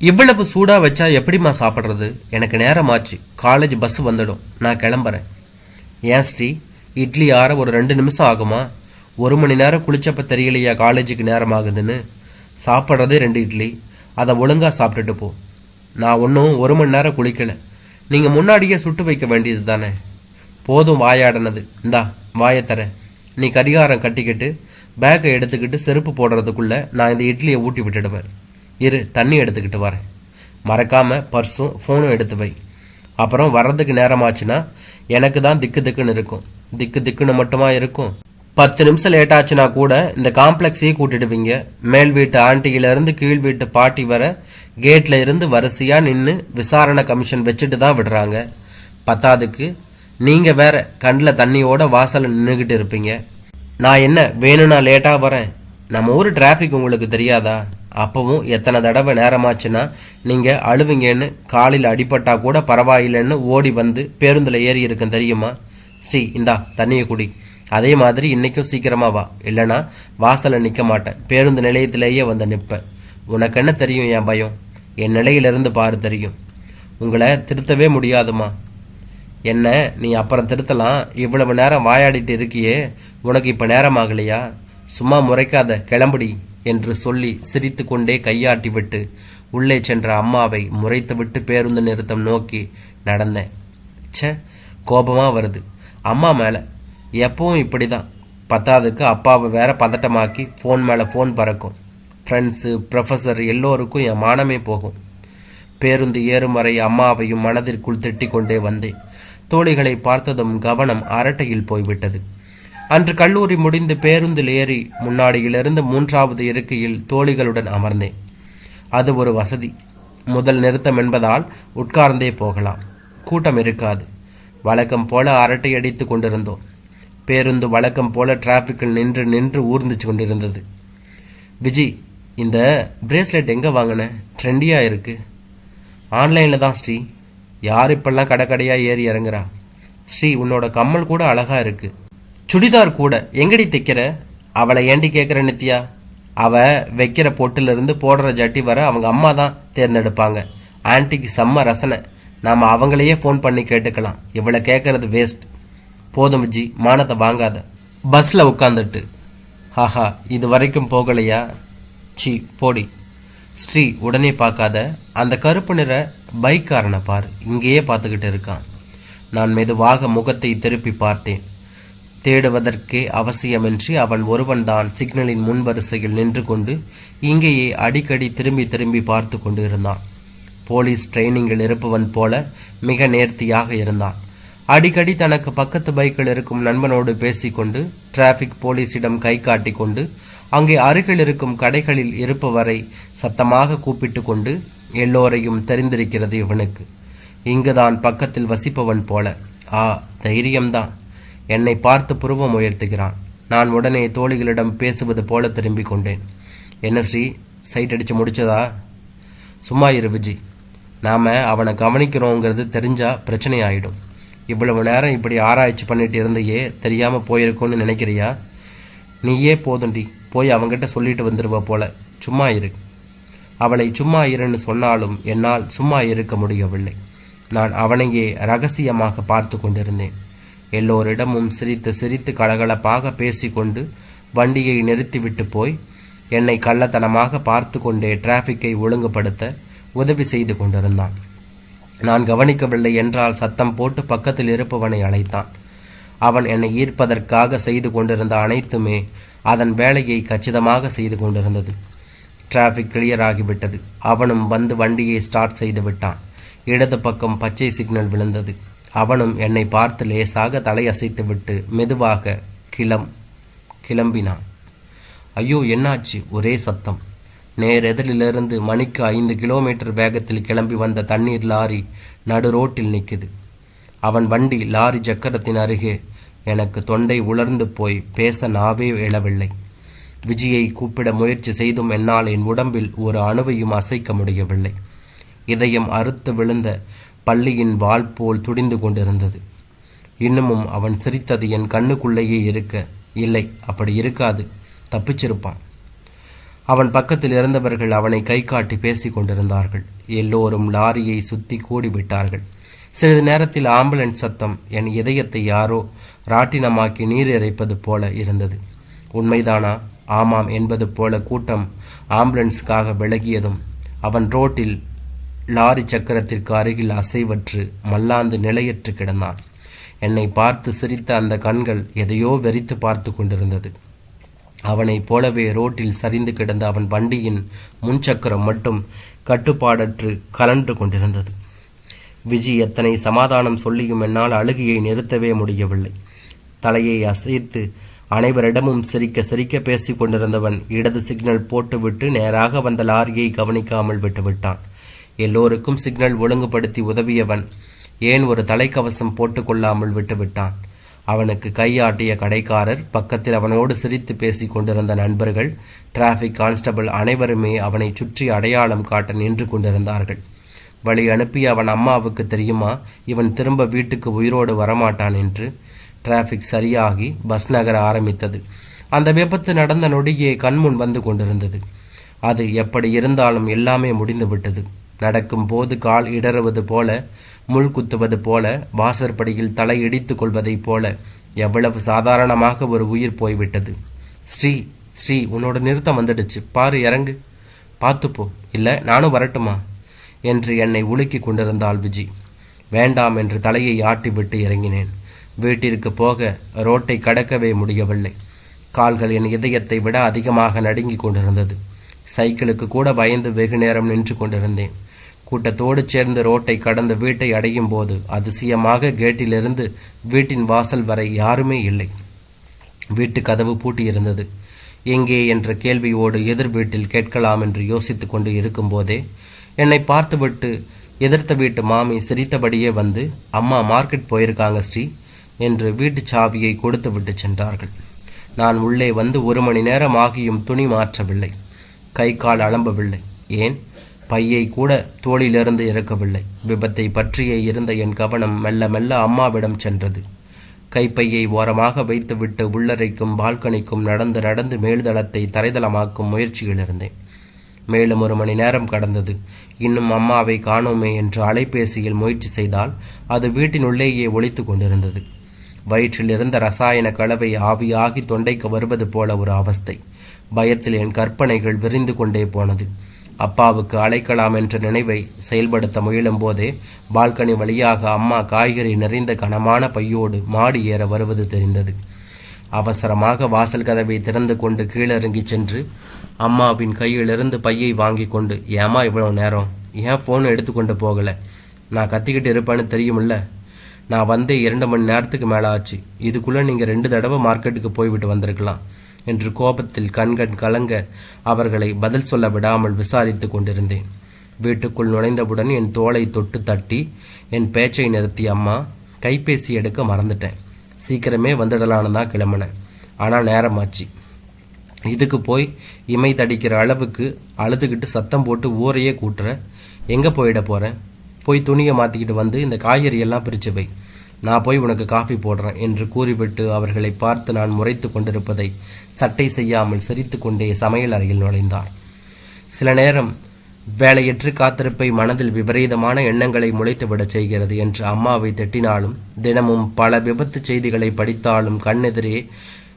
இவ்வளவு சூடாக வச்சா எப்படிம்மா சாப்பிட்றது? எனக்கு நேரமாச்சு. காலேஜ் பஸ் வந்துடும். நான் கிளம்புறேன். ஏன் ஸ்ரீ? இட்லி ஆற ஒரு ரெண்டு நிமிஷம் ஆகுமா? ஒரு மணி நேரம் குளிச்சப்ப தெரியலையா காலேஜுக்கு நேரம் ஆகுதுன்னு சாப்பிட்றதே ரெண்டு இட்லி. அதை ஒழுங்கா சாப்பிட்டுட்டு போ. நான் ஒன்றும் ஒரு மணி நேரம் குளிக்கல. நீங்கள் முன்னாடியே சுட்டு வைக்க வேண்டியது தானே? போதும் வாயாடினது. இந்தா வாயை தரேன் நீ கரிகாரம் கட்டிக்கிட்டு பேக்கை எடுத்துக்கிட்டு செருப்பு போடுறதுக்குள்ளே நான் இந்த இட்லியை ஊட்டி விட்டுடுவேன். இரு தண்ணி எடுத்துக்கிட்டு வரேன். மறக்காமல் பர்ஸும் ஃபோனும் எடுத்து வை. அப்புறம் வர்றதுக்கு நேரமாச்சுன்னா எனக்கு தான் திக்கு திக்குன்னு இருக்கும். திக்கு திக்குன்னு மட்டுமா இருக்கும்? பத்து நிமிஷம் லேட் ஆச்சுன்னா கூட இந்த காம்ப்ளெக்ஸையே கூட்டிடுவீங்க. மேல் வீட்டு ஆண்டியிலேருந்து கீழ் வீட்டு பாட்டி வர கேட்டில் இருந்து வரிசையாக நின்று விசாரணை கமிஷன் வச்சுட்டு தான் விடுறாங்க. பத்தாதுக்கு நீங்கள் வேற கண்ணில் தண்ணியோட வாசலில் நின்றுக்கிட்டு இருப்பீங்க. நான் என்ன வேணும்னா லேட்டாக வரேன். நம்ம ஊர் டிராஃபிக் உங்களுக்கு தெரியாதா? அப்பவும் எத்தனை தடவை நேரமாச்சுன்னா நீங்கள் அழுவீங்கன்னு காலில் அடிபட்டா கூட பரவாயில்லைன்னு ஓடி வந்து பேருந்தில் ஏறி இருக்கேன் தெரியுமா? ஸ்ரீ இந்தா தண்ணியை குடி. அதே மாதிரி இன்றைக்கும் சீக்கிரமாக வா. இல்லைன்னா வாசலில் நிற்க மாட்டேன். பேருந்து நிலையத்திலேயே வந்து நிற்பேன் உனக்கு என்ன தெரியும் என் பயம்? என் நிலையிலிருந்து பாரு தெரியும். உங்களை திருத்தவே முடியாதுமா? என்ன நீ அப்புறம் திருத்தலாம்? இவ்வளவு நேரம் வாயாடிட்டு இருக்கியே. உனக்கு இப்போ நேரம் ஆகலையா? சும்மா முறைக்காத கிளம்புடி. என்று சொல்லி சிரித்துக்கொண்டே கையாட்டிவிட்டு உள்ளே சென்ற அம்மாவை முறைத்துவிட்டு பேருந்து நிறுத்தம் நோக்கி நடந்தேன். ச்சே கோபமாக வருது. அம்மா மேலே. எப்பவும் இப்படிதான். பத்தாவதுக்கு அப்பாவை வேற பதட்டமாக்கி ஃபோன் மேலே ஃபோன் பறக்கும். ஃப்ரெண்ட்ஸு ப்ரொஃபஸர் எல்லோருக்கும் என் மானமே போகும். பேருந்து ஏறும் வரை அம்மாவையும் மனதிற்குள் திட்டிக் கொண்டே வந்தேன். தோழிகளை பார்த்ததும் கவனம் அரட்டையில் போய்விட்டது. அன்று கல்லூரி முடிந்து பேருந்தில் ஏறி முன்னாடியிலிருந்து மூன்றாவது இருக்கையில் தோழிகளுடன் அமர்ந்தேன். அது ஒரு வசதி. முதல் நிறுத்தம் என்பதால் உட்கார்ந்தே போகலாம். கூட்டம் இருக்காது. வழக்கம் போல அரட்டை அடித்து கொண்டிருந்தோம். பேருந்து வழக்கம் போல டிராஃபிக்கில் நின்று நின்று ஊர்ந்துச்சு கொண்டிருந்தது. விஜி இந்த பிரேஸ்லெட் எங்கே வாங்கின? ட்ரெண்டியாக இருக்குது ஆன்லைனில் தான் ஸ்ரீ. யார் இப்பெல்லாம் கடை கடையாக ஏறி இறங்குறா? ஸ்ரீ உன்னோட கம்மல் கூட அழகாக இருக்குது சுடிதார் கூட எங்கடி தைக்கிற? அவளை ஏண்டி கேட்குற நித்யா? அவள் வைக்கிற பொட்டிலிருந்து போடுற ஜட்டி வர அவங்க அம்மா தான் தேர்ந்தெடுப்பாங்க. ஆன்ட்டிக்கு செம்ம ரசனை. நாம் அவங்களையே ஃபோன் பண்ணி கேட்டுக்கலாம். இவளை கேட்கறது வேஸ்ட் போதும் ஜி மானத்தை வாங்காத. பஸ்ஸில் உட்காந்துட்டு ஹாஹா இது வரைக்கும் போகலையா? சி போடி. ஸ்ரீ உடனே பார்க்காத அந்த கருப்பு நிற பைக்காரனை பார் இங்கேயே பார்த்துக்கிட்டு இருக்கான். நான் மெதுவாக முகத்தை திருப்பி பார்த்தேன். தேடுவதற்கே அவசியமின்றி அவன் ஒருவன்தான் சிக்னலின் முன்வரிசையில் நின்று கொண்டு இங்கேயே அடிக்கடி திரும்பி திரும்பி பார்த்து கொண்டு இருந்தான் போலீஸ் ட்ரைனிங்கில் இருப்பவன் போல மிக நேர்த்தியாக இருந்தான். அடிக்கடி தனக்கு பக்கத்து பைக்கில் இருக்கும் நண்பனோடு பேசிக்கொண்டு டிராஃபிக் போலீஸிடம் கை காட்டிக் கொண்டு அங்கே அருகில் இருக்கும் கடைகளில் இருப்பவரை சத்தமாக கூப்பிட்டு கொண்டு எல்லோரையும் தெரிந்திருக்கிறது இவனுக்கு. இங்குதான் பக்கத்தில் வசிப்பவன் போல. ஆ தைரியம்தான். என்னை பார்த்து புருவம் உயர்த்துகிறான். நான் உடனே தோழிகளிடம் பேசுவது போல திரும்பிக் கொண்டேன். என்ன ஸ்ரீ சைட் அடிச்சு முடிச்சதா? சும்மா இரு விஜி. அவனை கவனிக்கிறோங்கிறது தெரிஞ்சால் பிரச்சனை ஆகிடும் இவ்வளவு நேரம் இப்படி ஆராய்ச்சி பண்ணிட்டு இருந்தையே தெரியாமல் போயிருக்கோன்னு நினைக்கிறியா? நீயே போதுண்டி போய் அவங்கிட்ட சொல்லிட்டு வந்துடுவ போல. சும்மா இரு. அவளை சும்மா இருன்னு சொன்னாலும் என்னால் சும்மா இருக்க முடியவில்லை. நான் அவனையே ரகசியமாக பார்த்து கொண்டிருந்தேன். எல்லோரிடமும் சிரித்து சிரித்து கலகலப்பாக பேசிக்கொண்டு வண்டியை நிறுத்திவிட்டு போய் என்னை கள்ளத்தனமாக பார்த்து கொண்டே டிராஃபிக்கை ஒழுங்குபடுத்த உதவி செய்து கொண்டிருந்தான். நான் கவனிக்கவில்லை என்றால் சத்தம் போட்டு பக்கத்தில் இருப்பவனை அழைத்தான். அவன் என்னை ஈர்ப்பதற்காக செய்து கொண்டிருந்த அனைத்துமே அதன் வேலையை கச்சிதமாக செய்து கொண்டிருந்தது. டிராஃபிக் கிளியர் ஆகிவிட்டது. அவனும் வந்து வண்டியை ஸ்டார்ட் செய்து விட்டான். இடது பக்கம் பச்சை சிக்னல் விழுந்தது. அவனும் என்னை பார்த்து லேசாக தலையசைத்துவிட்டு மெதுவாக கிளம் கிளம்பினான். ஐயோ என்னாச்சு? ஒரே சத்தம். நேரெதிரிலிருந்து மணிக்கு ஐந்து கிலோமீட்டர் வேகத்தில் கிளம்பி வந்த தண்ணீர் லாரி நடு ரோட்டில் நிற்குது. அவன் வண்டி லாரி சக்கரத்தின் அருகே எனக்கு தொண்டை உலர்ந்து போய் பேச நாவே எழவில்லை. விஜயை கூப்பிட முயற்சி செய்தும் என்னால் என் உடம்பில் ஒரு அணுவையும் அசைக்க முடியவில்லை. இதயம் அறுத்து விழுந்த பள்ளியின் வால் போல் துடிந்து கொண்டிருந்தது. இன்னமும் அவன் சிரித்தது என் கண்ணுக்குள்ளேயே இருக்க இல்லை அப்படி இருக்காது தப்பிச்சிருப்பான். அவன் பக்கத்தில் இருந்தவர்கள் அவனை கை காட்டி பேசி கொண்டிருந்தார்கள். எல்லோரும் லாரியை சுத்தி கூடிவிட்டார்கள். சிறிது நேரத்தில் ஆம்புலன்ஸ் சத்தம் என் இதயத்தை யாரோ ராட்டினமாக்கி நீர் இறைப்பது போல இருந்தது. உண்மைதானா? ஆமாம் என்பது போல கூட்டம் ஆம்புலன்ஸுக்காக விலகியதும் அவன் ரோட்டில் லாரி சக்கரத்திற்கு அருகில் அசைவற்று மல்லாந்து நிலையற்று கிடந்தான். என்னை பார்த்து சிரித்த அந்த கண்கள் எதையோ வெறித்து பார்த்து கொண்டிருந்தது. அவனைப் போலவே ரோட்டில் சரிந்து கிடந்த அவன் வண்டியின் முன்சக்கரம் மட்டும் கட்டுப்பாடற்று கலன்று கொண்டிருந்தது. விஜி எத்தனை சமாதானம் சொல்லியும் என்னால் அழுகையை நிறுத்தவே முடியவில்லை. தலையை அசைத்து அனைவரிடமும் சிரிக்க சிரிக்க பேசிக் கொண்டிருந்தவன் இடது சிக்னல் போட்டுவிட்டு நேராக வந்த லாரியை கவனிக்காமல் விட்டுவிட்டான். எல்லோருக்கும் சிக்னல் ஒழுங்குபடுத்தி உதவியவன். ஏன் ஒரு தலைக்கவசம் போட்டுக்கொள்ளாமல் விட்டுவிட்டான்? அவனுக்கு கையாட்டிய கடைக்காரர் பக்கத்தில் அவனோடு சிரித்து பேசிக் கொண்டிருந்த நண்பர்கள் டிராஃபிக் கான்ஸ்டபிள் அனைவருமே அவனை சுற்றி அடையாளம் காட்ட நின்று கொண்டிருந்தார்கள். வழி அனுப்பிய அவன் அம்மாவுக்கு தெரியுமா இவன் திரும்ப வீட்டுக்கு உயிரோடு வரமாட்டான் என்று? டிராஃபிக் சரியாகி பஸ் நகர ஆரம்பித்தது. அந்த விபத்து நடந்த நொடியே கண்முன் வந்து கொண்டிருந்தது. அது எப்படி இருந்தாலும் எல்லாமே முடிந்து நடக்கும் போது கால் இடறுவது போல முள் குத்துவது போல வாசற்படியில் தலை இடித்து கொள்வதைப் போல எவ்வளவு சாதாரணமாக ஒரு உயிர் போய்விட்டது. ஸ்ரீ ஸ்ரீ உன்னோட நிறுத்தம் வந்துடுச்சு. பாரு இறங்கு. பார்த்துப்போ இல்லை நானும் வரட்டுமா? என்று என்னை உலுக்கி கொண்டிருந்தாள் விஜி. வேண்டாம் என்று தலையை ஆட்டிவிட்டு இறங்கினேன். வீட்டிற்கு போக ரோட்டை கடக்கவே முடியவில்லை. கால்கள் என் இதயத்தை விட அதிகமாக நடுங்கிக் கொண்டிருந்தது. சைக்கிளுக்கு கூட பயந்து வெகு நேரம் நின்று கொண்டிருந்தேன். கூட்டத்தோடு சேர்ந்து ரோட்டை கடந்து வீட்டை அடையும் போது அதிசயமாக கேட்டிலிருந்து வீட்டின் வாசல் வரை யாருமே இல்லை. வீட்டு கதவு பூட்டியிருந்தது. எங்கே என்ற கேள்வியோடு எதிர் வீட்டில் கேட்கலாம் என்று யோசித்து கொண்டு இருக்கும்போதே என்னை பார்த்துவிட்டு எதிர்த்த வீட்டு மாமி சிரித்தபடியே வந்து அம்மா மார்க்கெட் போயிருக்காங்க ஸ்ரீ என்று வீட்டு சாவியை கொடுத்து விட்டு சென்றார்கள். நான் உள்ளே வந்து ஒரு மணி நேரம் ஆகியும் துணி மாற்றவில்லை. கை கால் அலம்பவில்லை. ஏன்? பையை கூட தோளிலிருந்து இறக்கவில்லை. விபத்தை பற்றியே இருந்த என் கவனம் மெல்ல மெல்ல அம்மாவிடம் சென்றது. கைப்பையை ஓரமாக வைத்துவிட்டு உள்ளறைக்கும் பால்கனிக்கும் நடந்து நடந்து மேல்தளத்தை தரைதளமாக்கும் முயற்சியில் இருந்தேன். மேலும் ஒரு மணி நேரம் கடந்தது. இன்னும் அம்மாவை காணோமே என்று அலைபேசியில் முயற்சி செய்தால் அது வீட்டினுள்ளேயே ஒழித்து கொண்டிருந்தது. வயிற்றில் இருந்த ரசாயன கலவை ஆவியாகி தொண்டைக்கு வருவது போல ஒரு அவஸ்தை. பயத்தில் என் கற்பனைகள் விரிந்து கொண்டே போனது. அப்பாவுக்கு அழைக்கலாம் என்ற நினைவை செயல்படுத்த முயலும் போதே பால்கனி வழியாக அம்மா காய்கறி நிறைந்த கனமான பையோடு மாடி ஏற வருவது தெரிந்தது. அவசரமாக வாசல் கதவை திறந்து கொண்டு கீழிறங்கி சென்று அம்மாவின் கையிலிருந்து பையை வாங்கி கொண்டு ஏமா இவ்வளோ நேரம்? ஏன் ஃபோன் எடுத்துக்கொண்டு போகலை? நான் கத்திக்கிட்டு இருப்பேன்னு தெரியுமில்ல. நான் வந்தே இரண்டு மணி நேரத்துக்கு மேலே ஆச்சு இதுக்குள்ளே நீங்கள் ரெண்டு தடவை மார்க்கெட்டுக்கு போய்விட்டு வந்திருக்கலாம். என்று கோபத்தில் கண்கண் கலங்க அவர்களை பதில் சொல்ல விடாமல் விசாரித்து கொண்டிருந்தேன். வீட்டுக்குள் நுழைந்தவுடன் என் தோலை தொட்டு தட்டி என் பேச்சை நிறுத்தி அம்மா கைபேசி எடுக்க மறந்துட்டேன். சீக்கிரமே வந்துடலான்னு தான் கிளம்பினேன். ஆனால் நேரமாச்சு. இதுக்கு போய் இமை தடிக்கிற அளவுக்கு அழுதுகிட்டு சத்தம் போட்டு ஊரையே கூட்டுற. எங்கே போயிட போகிறேன் போய் துணியை மாற்றிக்கிட்டு வந்து இந்த காய்கறி எல்லாம் பிரித்து வை. நான் போய் உனக்கு காஃபி போடுறேன் என்று கூறிவிட்டு அவர்களை பார்த்து நான் முறைத்து கொண்டிருப்பதை சட்டை செய்யாமல் சிரித்து கொண்டே சமையல் அறையில் நுழைந்தார் சில நேரம் வேலையற்று காத்திருப்பை மனதில் விபரீதமான எண்ணங்களை முளைத்துவிடச் செய்கிறது என்று அம்மாவை திட்டினாலும் தினமும் பல விபத்து செய்திகளை படித்தாலும் கண்ணெதிரே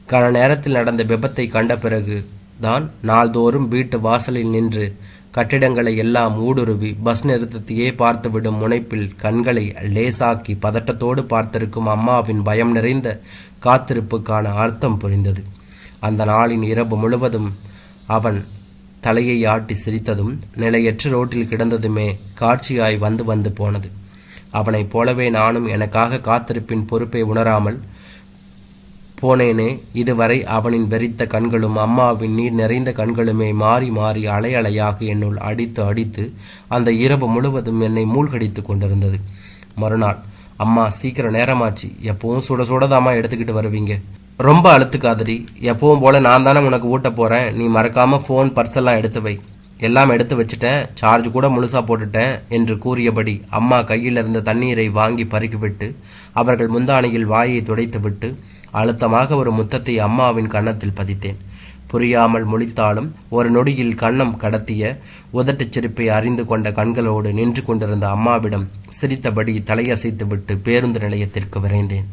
கன நேரத்தில் நடந்த விபத்தை கண்ட பிறகு தான் நாள்தோறும் வீட்டு வாசலில் நின்று கட்டிடங்களை எல்லாம் ஊடுருவி பஸ் நிறுத்தத்தையே பார்த்துவிடும் முனைப்பில் கண்களை லேசாக்கி பதட்டத்தோடு பார்த்திருக்கும் அம்மாவின் பயம் நிறைந்த காத்திருப்புக்கான அர்த்தம் புரிந்தது. அந்த நாளின் இரவு முழுவதும் அவன் தலையை ஆட்டி சிரித்ததும் நிலையற்ற ரோட்டில் கிடந்ததுமே காட்சியாய் வந்து வந்து போனது. அவனைப் போலவே நானும் எனக்காக காத்திருப்பின் பொறுப்பை உணராமல் போனேனே இதுவரை அவனின் வெறித்த கண்களும் அம்மாவின் நீர் நிறைந்த கண்களுமே மாறி மாறி அலையலையாக என்னுள் அடித்து அடித்து அந்த இரவு முழுவதும் என்னை மூழ்கடித்து கொண்டிருந்தது. மறுநாள் அம்மா சீக்கிரம் நேரமாச்சு. எப்பவும் சுட சுடதாம்மா எடுத்துக்கிட்டு வருவீங்க. ரொம்ப அழுத்துக்காதடி. எப்பவும் போல நான் தானே உனக்கு ஊட்ட போறேன். நீ மறக்காம ஃபோன் பர்ஸெல்லாம் எடுத்து வை. எல்லாம் எடுத்து வச்சுட்டேன். சார்ஜ் கூட முழுசா போட்டுட்டேன் என்று கூறியபடி அம்மா கையில் இருந்த தண்ணீரை வாங்கி பருகிவிட்டு அவர்கள் முந்தானையில் வாயை துடைத்துவிட்டு அழுத்தமாக ஒரு முத்தத்தை அம்மாவின் கன்னத்தில் பதித்தேன். புரியாமல் முழித்தாலும் ஒரு நொடியில் கன்னம் கடத்திய உதட்டுச் சிரிப்பை அறிந்து கொண்ட கண்களோடு நின்று கொண்டிருந்த அம்மாவிடம் சிரித்தபடி தலையசைத்துவிட்டு பேருந்து நிலையத்திற்கு விரைந்தேன்.